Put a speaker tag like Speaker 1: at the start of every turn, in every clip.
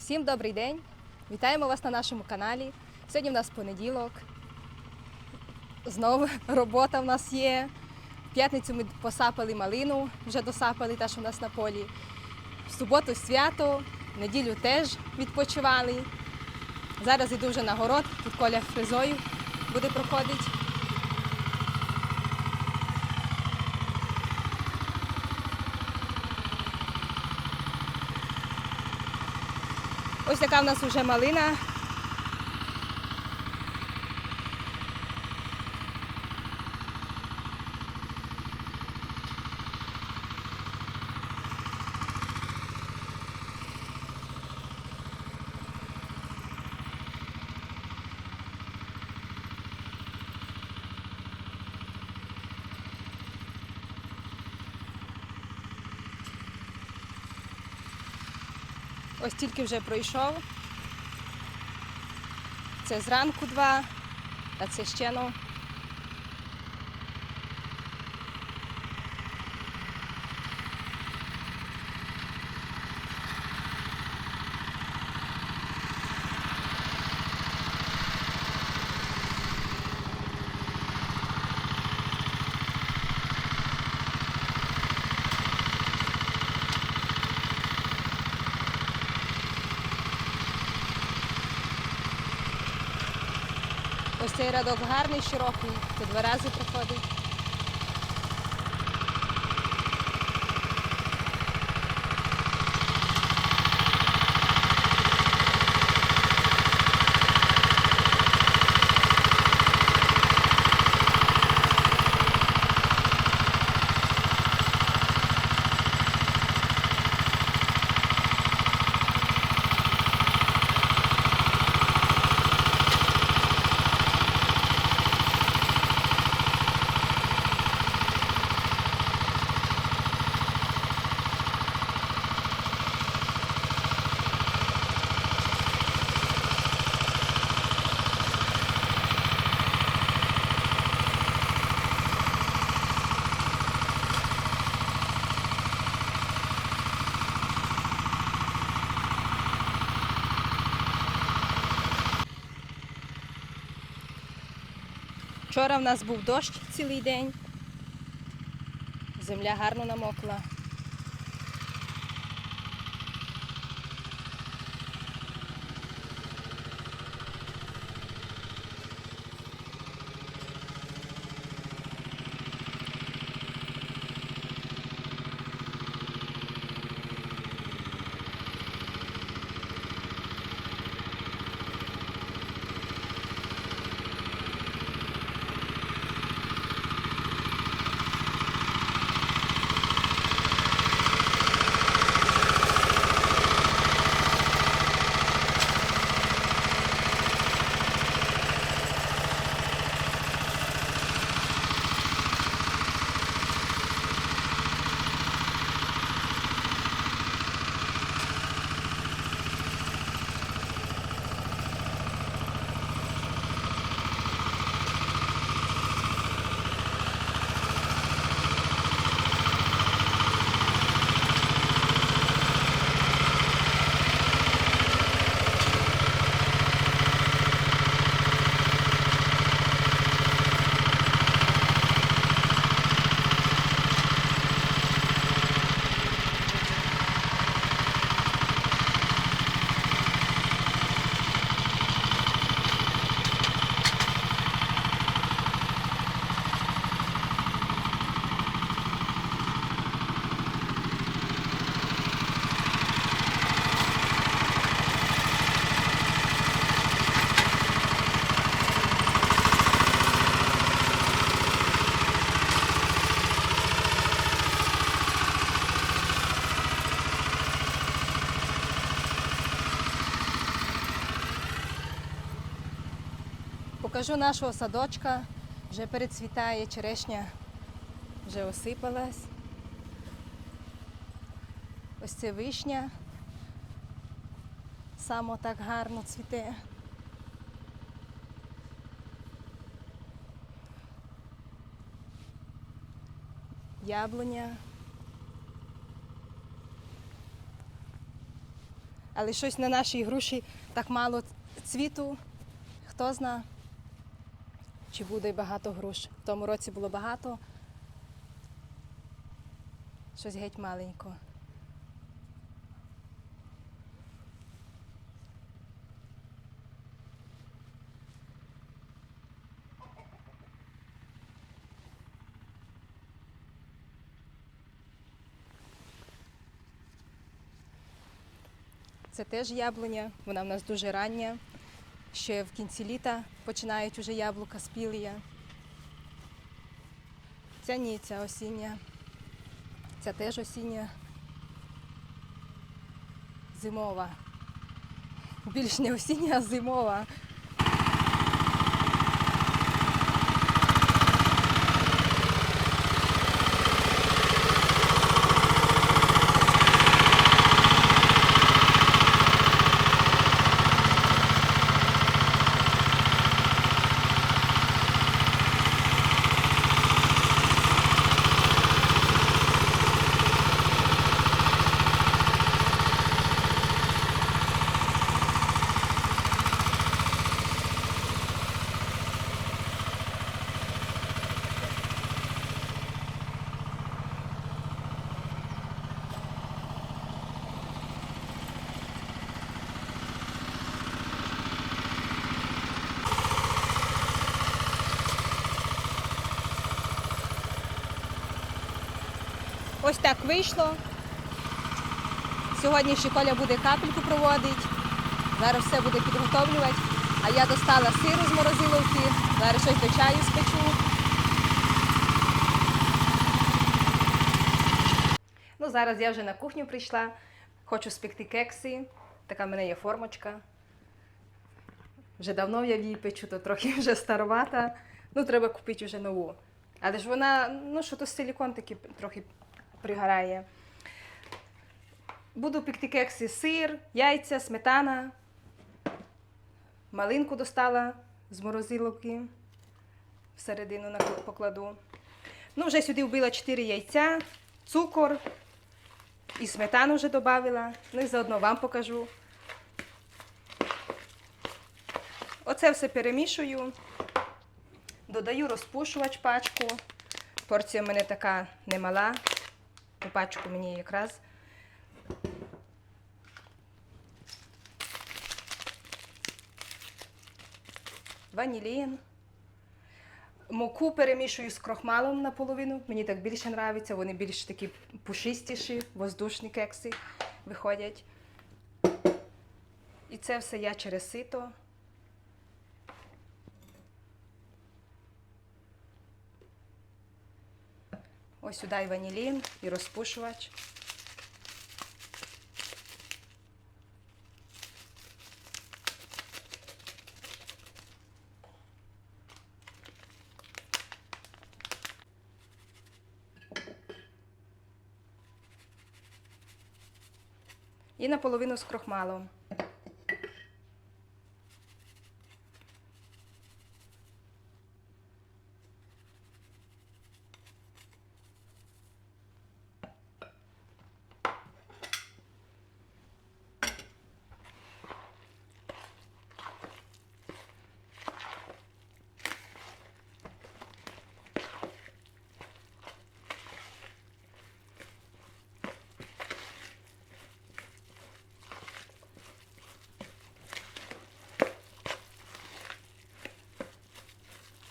Speaker 1: Всім добрий день! Вітаємо вас на нашому каналі. Сьогодні в нас понеділок. Знову робота в нас є. В п'ятницю ми посапали малину, вже досапали те, що в нас на полі. В суботу свято, в неділю теж відпочивали. Зараз іду вже на город, тут коля фрезою буде проходити. Ось така в нас вже малина. Ось тільки вже пройшов. Це зранку два, а це ще ну. Ось цей рядок гарний, широкий, це два рази проходить. Вчора в нас був дощ цілий день. Земля гарно намокла. Покажу нашого садочка. Вже перецвітає черешня, вже осипалась. Ось це вишня. Само так гарно цвіте. Яблуня. Але щось на нашій груші так мало цвіту. Хто зна, чи буде багато груш. В тому році було багато. Щось геть маленько. Це теж яблуня, вона в нас дуже рання. Ще в кінці літа починають уже яблука спілія. Ця ні, ця осіння. Ця теж осіння. Зимова. Більш не осіння, а зимова. Ось так вийшло. Сьогодні ще Коля буде капельку проводити. Зараз все буде підготовлювати. А я достала сиру з морозиловки. Зараз щось до чаю спечу. Ну, зараз я вже на кухню прийшла. Хочу спекти кекси. Така в мене є формочка. Вже давно я її печу, то трохи вже старовата. Ну, треба купити вже нову. Але ж вона, ну що то силікон такий трохи пригорає. Буду пекти кекси сир, яйця, сметана. Малинку достала з морозиловки. Всередину покладу. Ну, вже сюди вбила 4 яйця, цукор і сметану вже додавила. Ну і заодно вам покажу. Оце все перемішую. Додаю розпушувач пачку. Порція в мене така немала. У пачку мені якраз. Ванілін. Муку перемішую з крохмалом наполовину. Мені так більше подобається. Вони більш такі пушистіші, воздушні кекси виходять. І це все я через сито. Ось сюди і ванілін, і розпушувач. І наполовину з крохмалом.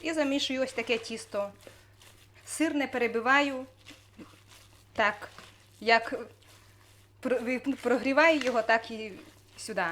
Speaker 1: І замішую ось таке тісто. Сир не перебиваю. Так, як прогріваю його, так і сюди.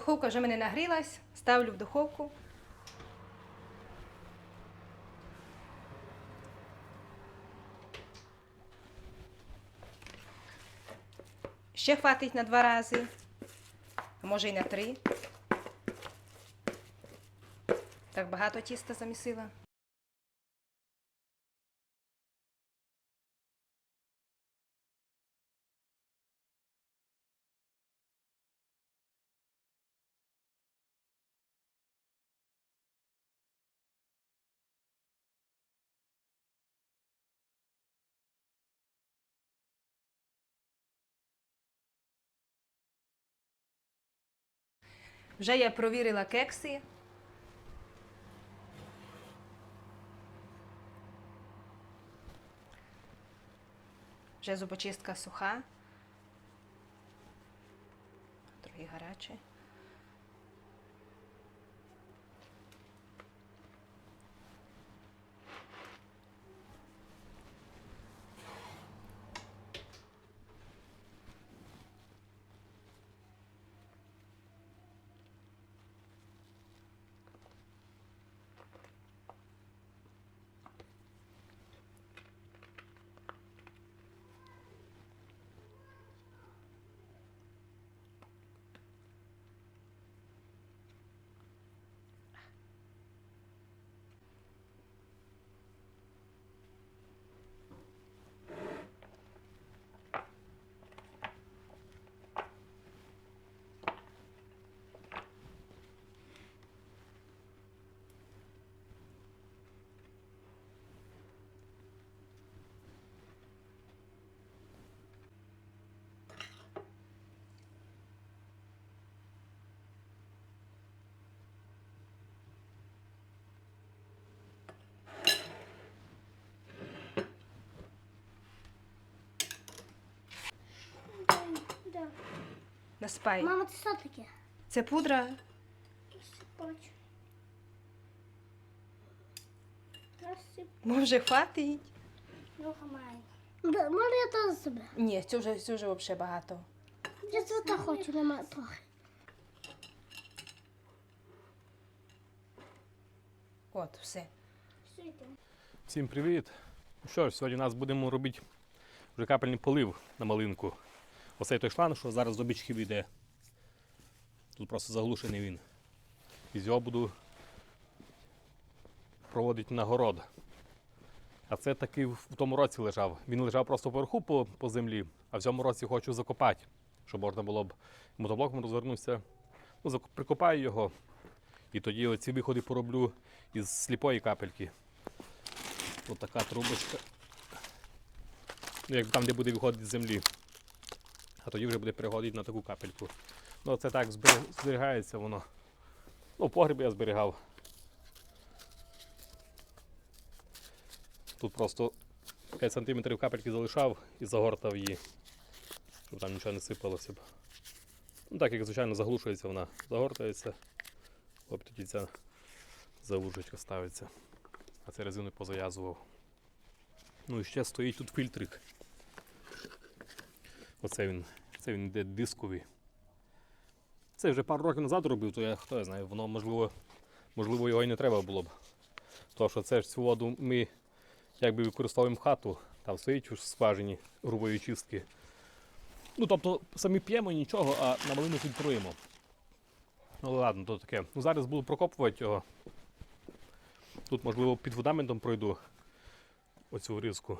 Speaker 1: Духовка вже мене нагрілась, ставлю в духовку. Ще хватить на два рази, може й на три. Так багато тіста замісила. Вже я провірила кекси. Вже зубочистка суха. другі гаряче.
Speaker 2: Да.
Speaker 1: Наспай.
Speaker 2: Мама, це що таке?
Speaker 1: Це пудра. Може, хватить?
Speaker 2: Ну, хамай. Да, може я теж себе?
Speaker 1: Ні, цю вже, цю вже взагалі багато.
Speaker 2: Я цвета хочу, нема трохи.
Speaker 1: От, все.
Speaker 2: Все.
Speaker 3: Всім привіт! Ну що ж, сьогодні у нас будемо робити вже капельний полив на малинку. Оцей той шланг, що зараз з обічки йде. Тут просто заглушений він. І з його буду проводити на город. А це такий в тому році лежав. Він лежав просто вверху по, по землі, а в цьому році хочу закопати, щоб можна було б мотоблоком розвернувся. Ну, прикопаю його. І тоді оці виходи пороблю із сліпої капельки. Ось така трубочка. Ну, як там, де буде виходити з землі. А тоді вже буде переходити на таку капельку. Ну, це так зберігається воно. Ну, в погребі я зберігав. Тут просто 5 см капельки залишав і загортав її, щоб там нічого не сипалося б. Ну, так як звичайно заглушується вона, загортається. От тоді ця завужечка ставиться. А це резину позав'язував. Ну і ще стоїть тут фільтрик. Оце він. Це він йде дисковий. Це вже пару років назад робив, то я хто я знаю, воно можливо, можливо його і не треба було б. Тому що це ж цю воду ми якби використовуємо хату, там стоїть у скважині грубої чистки. Ну тобто самі п'ємо нічого, а на малину фільтруємо. Ну ладно, то таке. Ну зараз буду прокопувати його. Тут, можливо, під фундаментом пройду оцю врізку.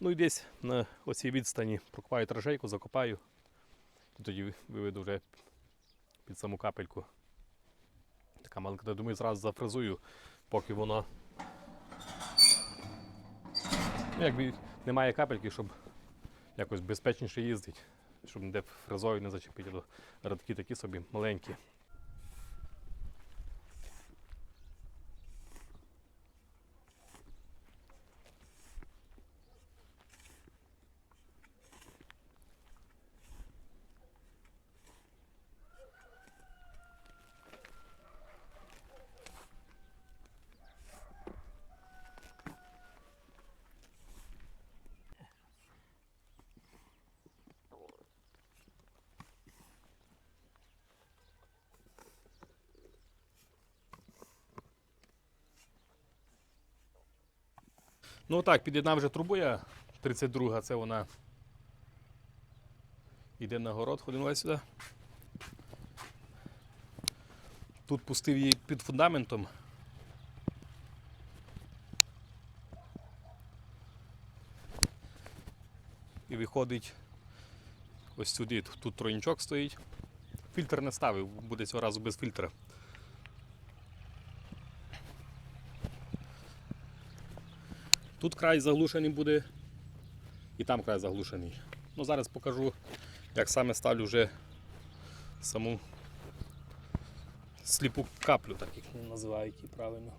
Speaker 3: Ну і десь на оцій відстані прокопаю тражейку, закопаю. І тоді виведу вже під саму капельку. Така маленька, думаю, зразу зафрезую, поки воно. Ну, якби немає капельки, щоб якось безпечніше їздити, щоб ніде фрезою не зачепити, радки такі собі маленькі. Ну так, під'єднав вже трубу я 32, це вона йде на город, ходимо сюди. Тут пустив її під фундаментом. І виходить ось сюди. Тут тройничок стоїть. Фільтр не ставив, буде цього разу без фільтра. Тут край заглушений буде, і там край заглушений. Ну, зараз покажу, як саме ставлю вже саму сліпу каплю, так як називають її правильно.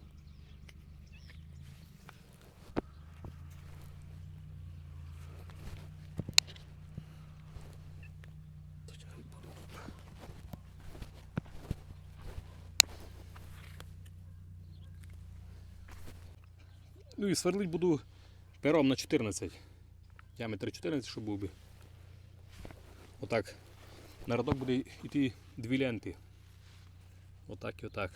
Speaker 3: Ну і сверлить буду пером на 14. Діаметр 14, щоб був би. Отак. На радок буде йти дві ленти. Отак і отак.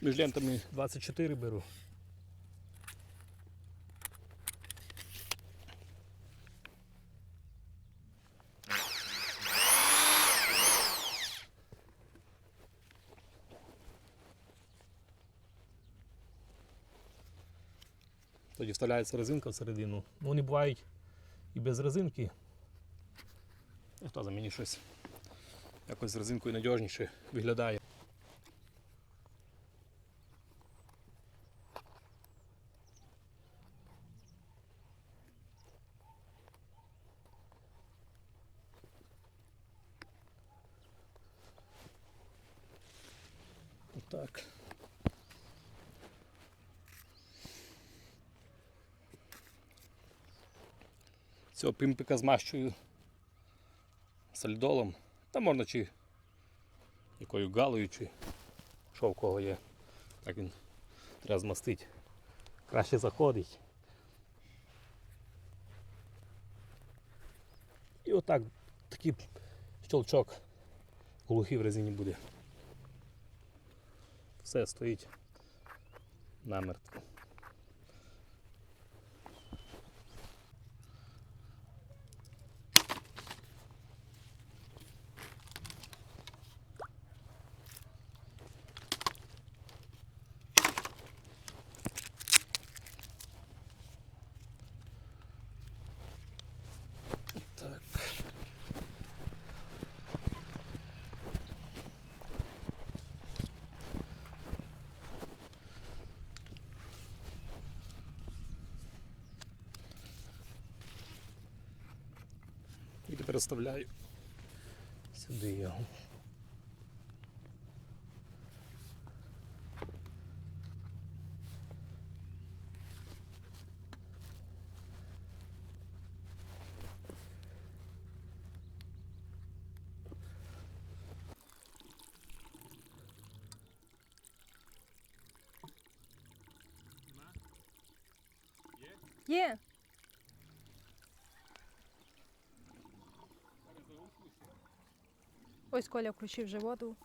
Speaker 3: Між лентами 24 беру. Тоді вставляється резинка всередину. Ну, вони бувають і без резинки. Хто за мені щось якось з резинкою надіжніше виглядає. Отак. Цього пимпика змащую солідолом. Та можна чи якою галою, чи що в кого є. Так він треба змастити. Краще заходить. І отак такий щелчок глухий в резині буде. Все стоїть намертво. Так. Вставляю сюди його.
Speaker 1: Є. Ось Коля включив вже воду.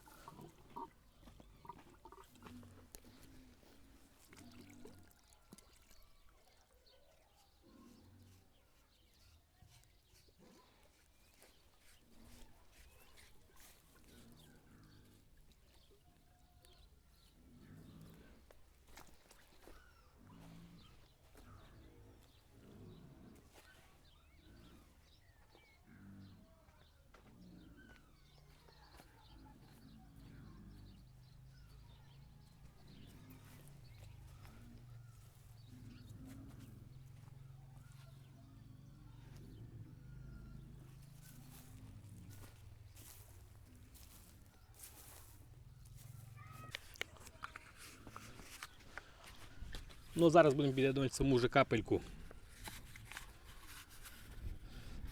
Speaker 3: Ну, зараз будемо під'єднувати саму же капельку.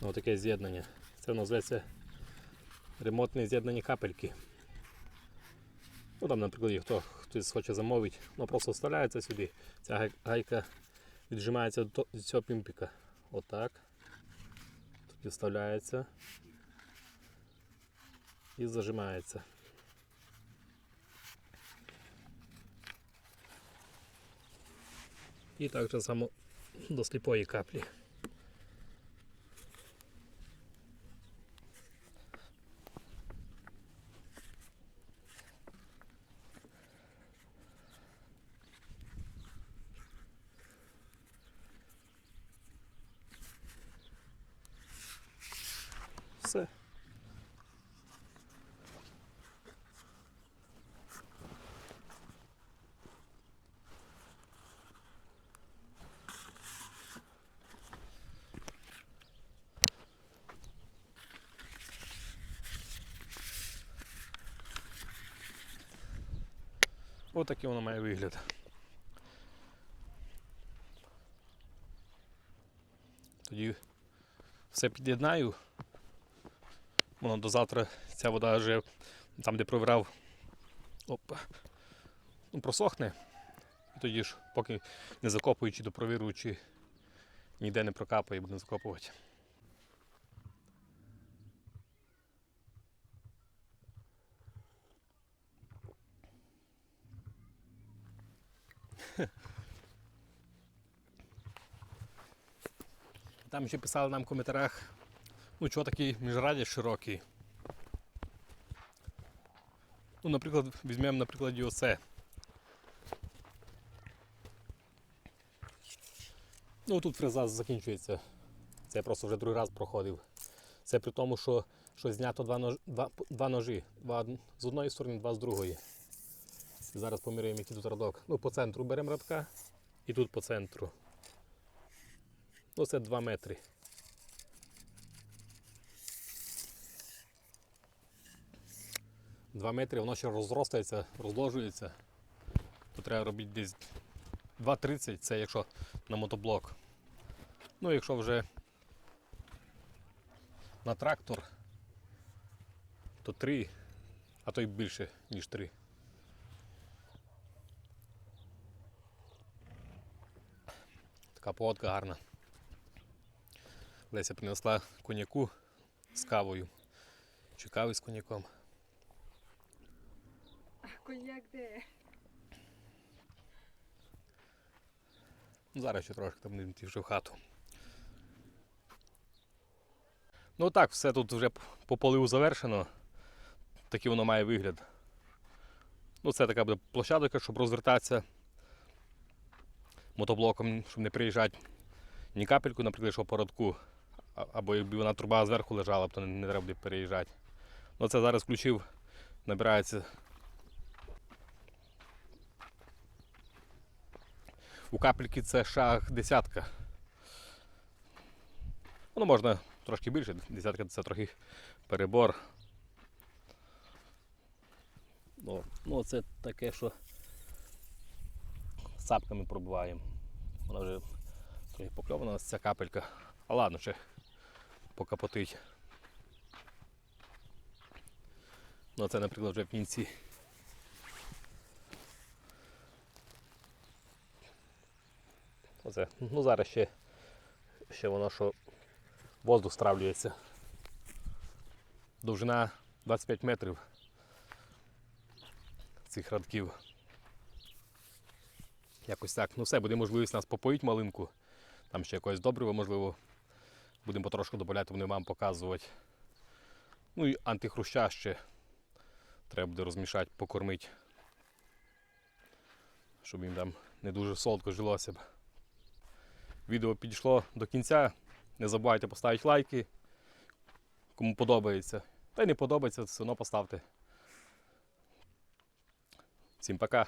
Speaker 3: Ось таке з'єднання. Це називається ремонтне з'єднання капельки. Ну там, наприклад, хто хтось хоче замовити, ну просто вставляється сюди. Ця гайка віджимається до цього пімпіка. Отак. Тут вставляється. і зажимається. І так же само до сліпої каплі. Все. Отакий воно має вигляд. Тоді все під'єднаю. Воно до завтра ця вода вже там, де провірав, опа, ну, просохне. І тоді ж, поки не закопуючи, допровіруючи, ніде не прокапає, будемо закопувати. Там ще писали нам в коментарях, ну чого такий міжрадіс широкий. Ну, наприклад, візьмемо на прикладі оце. Ну тут фреза закінчується. Це я просто вже другий раз проходив. Це при тому, що, що знято два, нож, два, два ножі. Два з одної сторони, два з другої. Зараз поміряємо, який тут радок. Ну, по центру беремо радка і тут по центру. Ну, це 2 метри. Два метри, воно ще розростається, розложується. То треба робити десь 2,30, це якщо на мотоблок. Ну, якщо вже на трактор, то 3, а то й більше, ніж 3. Така погодка гарна. Леся принесла коньяку з кавою. Чи кави з коньяком.
Speaker 1: Коньяк де?
Speaker 3: Ну, Зараз ще трошки там будемо йти вже в хату. Ну так, все тут вже по поливу завершено. Такий воно має вигляд. Ну, це така буде площадка, щоб розвертатися мотоблоком, щоб не приїжджати ні капельку, наприклад, що по родку. Або якби вона труба зверху лежала, то не, треба буде переїжджати. Ну це зараз включив, набирається. У капельки це шаг десятка. Ну, можна трошки більше, десятка це трохи перебор. Ну це таке, що сапками пробиваємо. Вона вже трохи покльована ця капелька. А ладно, ще покапотить. Ну, це, наприклад, вже в кінці. Оце. Ну зараз ще, ще воно що воздух стравлюється. Довжина 25 метрів цих радків. Якось так. Ну все, буде можливість нас попоїть малинку. Там ще якось добриво, можливо. Будемо потрошку додати, будемо вам показувати. Ну і антихруща ще треба буде розмішати, покормити. Щоб їм там не дуже солодко жилося б. Відео підійшло до кінця. Не забувайте поставити лайки. Кому подобається. Та й не подобається, все одно поставте. Всім пока.